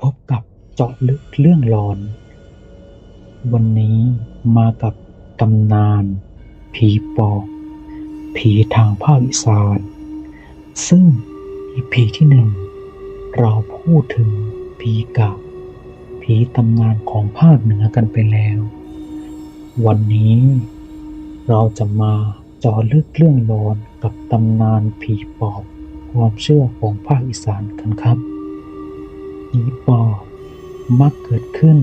พบกับเจาะลึกเรื่องหลอน วันนี้มากับตำนาน ผีปอบผีทางภาคอีสาน ซึ่ง EP ที่หนึ่ง เราพูดถึงผีกะผีตำนานของภาคเหนือกันไปแล้ว วันนี้เราจะมาเจาะลึกเรื่องหลอนกับตำนานผีปอบความเชื่อของภาคอีสานกันครับ ผีปอบมักเกิดขึ้น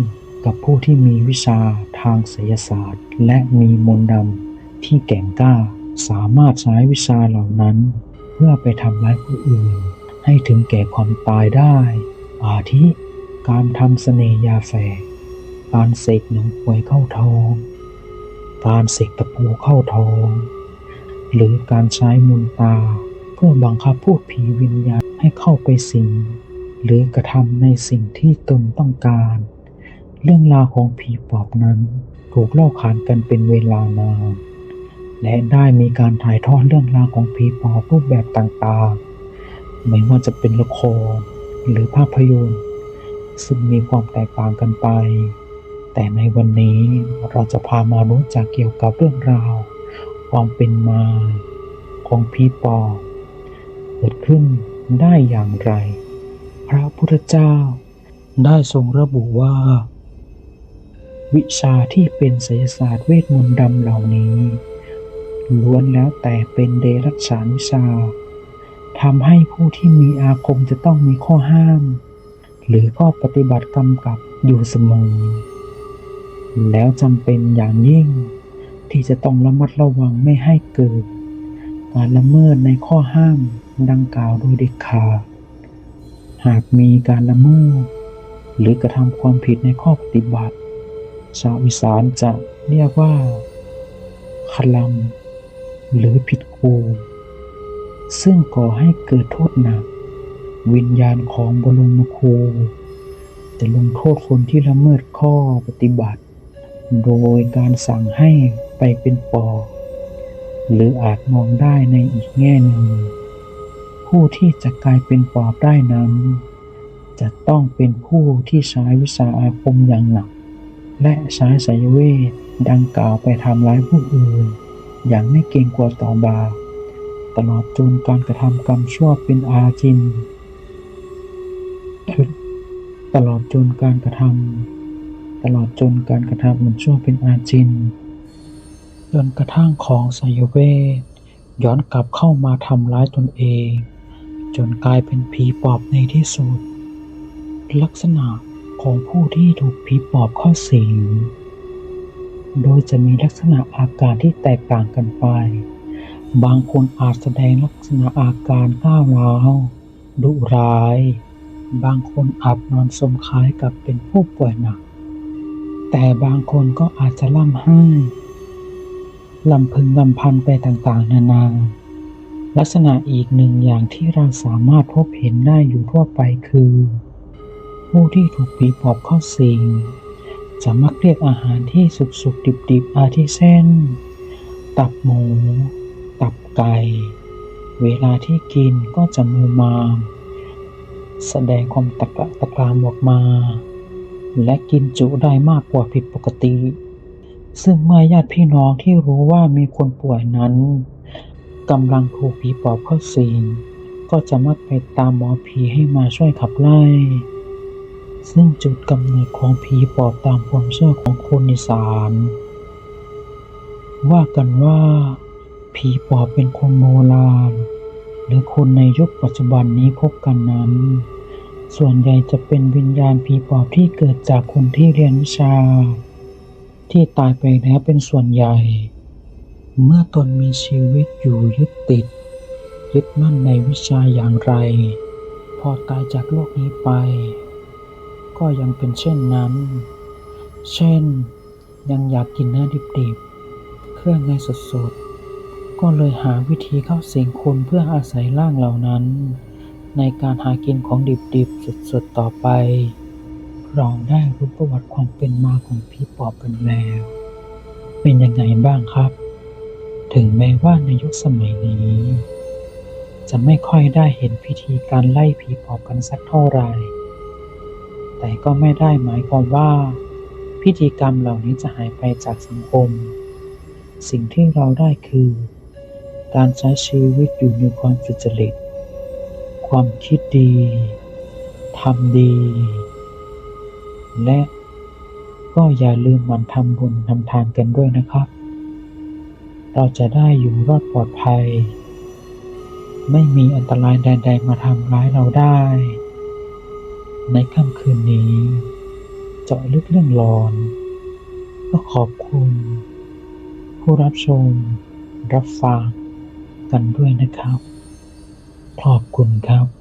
กับผู้ที่มีวิชาทางไสยศาสตร์ และมีมนต์ดำที่แก่งกล้า สามารถใช้วิชาเหล่านั้น เพื่อไปทำร้ายผู้อื่น ให้ถึงแก่ความตายได้ อาทิ การทำเสน่ยาแฝกการเสกหนังป่วยเข้าท้อง การเสกตะปูเข้าท้อง หรือการใช้มนตา เพื่อบังคับพูดผีวิญญาณให้เข้าไปสิง หรือกระทำในสิ่งที่ตนต้องการ เรื่องราวของผีปอบนั้นถูกเล่าขานกันเป็นเวลานาน และได้มีการถ่ายทอดเรื่องราวของผีปอบรูปแบบต่างๆ ไม่ว่าจะเป็นละครหรือภาพยนตร์ซึ่งมีความแตกต่างกันไป แต่ในวันนี้เราจะพามารู้จักเกี่ยวกับเรื่องราว ความเป็นมาของผีปอบเกิดขึ้นได้อย่างไร พระพุทธเจ้า ได้ทรงระบุว่า วิชาที่เป็นไสยศาสตร์เวทมนต์ดำเหล่านี้ ล้วนแล้วแต่เป็นเดรัจฉานวิชาทำให้ผู้ที่มีอาคมจะต้องมีข้อห้าม หรือข้อปฏิบัติกำกับอยู่เสมอ แล้วจำเป็นอย่างยิ่ง ที่จะต้องระมัดระวังไม่ให้เกิด การละเมิดในข้อห้ามดังกล่าวโดยเด็ดขาด หากมีการละเมิดหรือกระทำความผิดในข้อปฏิบัติ ชาวอีสานจะเรียกว่าคลัมหรือผิดครูซึ่งก่อให้เกิดโทษหนัก วิญญาณของบรมครูจะลงโทษคนที่ละเมิดข้อปฏิบัติ โดยการสั่งให้ไปเป็นปอ หรืออาจมองได้ในอีกแง่หนึ่ง ผู้ที่จะกลายเป็นปอบได้นั้น จะต้องเป็นผู้ที่ใช้วิชาอาคมอย่างหนัก และใช้สายเวทดังกล่าวไปทำร้ายผู้อื่น อย่างไม่เกรงกลัวต่อบาปตลอดจนการกระทำกรรมชั่วเป็นอาจิน ตลอดจนการกระทำตลอดจนการกระทำมันชั่วเป็นอาจิน จนกระทั่งของไสยเวทย้อนกลับเข้ามาทำร้ายตนเอง จนกลายเป็นผีปอบในที่สุด ลักษณะของผู้ที่ถูกผีปอบเข้าสิง โดยจะมีลักษณะอาการที่แตกต่างกันไป บางคนอาจแสดงลักษณะอาการก้าวร้าวดุร้าย บางคนอาจนอนสมคล้ายกับเป็นผู้ป่วยหนัก แต่บางคนก็อาจจะล่ำไห้ลำพึงลำพันไปต่างๆ นานา ลักษณะอีกหนึ่งอย่างที่เราสามารถพบเห็นได้อยู่ทั่วไปคือ ผู้ที่ถูกผีปอบเข้าสิงจะมักเรียกอาหารที่สุกๆดิบๆ อาทิเช่น ตับหมู ตับไก่ เวลาที่กินก็จะมูมามแสดงความตะกะตะกรามออกมา และกินจุได้มากกว่าผิดปกติ ซึ่งเมื่อญาติพี่น้องที่รู้ว่ามีคนป่วยนั้น กำลังถูกผีปอบเข้าสิงก็จะมักไปตามหมอผีให้มาช่วยขับไล่ ซึ่งจุดกำเนิดของผีปอบตามความเชื่อของคนอีสาน ว่ากันว่า ผีปอบเป็นคนโบราณ หรือคนในยุคปัจจุบันนี้พบกันนั้น ส่วนใหญ่จะเป็นวิญญาณผีปอบที่เกิดจากคนที่เรียนวิชา ที่ตายไปแล้วเป็นส่วนใหญ่ เมื่อตนมีชีวิตอยู่ยึดติด ยึดมั่นในวิชาอย่างไร พอตายจากโลกนี้ไป ก็ยังเป็นเช่นนั้น เช่น ยังอยากกินเนื้อดิบๆ เครื่องในสดๆ ก็เลยหาวิธีเข้าสิงคนเพื่ออาศัยร่างเหล่านั้น ในการหากินของดิบๆสดๆต่อไป เราได้รู้ประวัติความเป็นมาของผีปอบกันแล้ว เป็นยังไงบ้างครับ ถึงแม้ว่าในยุคสมัยนี้ จะไม่ค่อยได้เห็นพิธีการไล่ผีปอบกันสักเท่าไหร่ แต่ก็ไม่ได้หมายความว่า พิธีกรรมเหล่านี้จะหายไปจากสังคม สิ่งที่เราได้คือ การใช้ชีวิตอยู่ในความสุจริต ความคิดดี ทำดี และก็อย่าลืมมันทำบุญทำทานกันด้วยนะครับ เราจะได้อยู่รอดปลอดภัย ไม่มีอันตรายใด ๆ มาทำร้ายเราได้ ในค่ำคืนนี้ เจาะลึกเรื่องหลอน ก็ขอบคุณ ผู้รับชม รับฟังกันด้วยนะครับ ขอบคุณครับ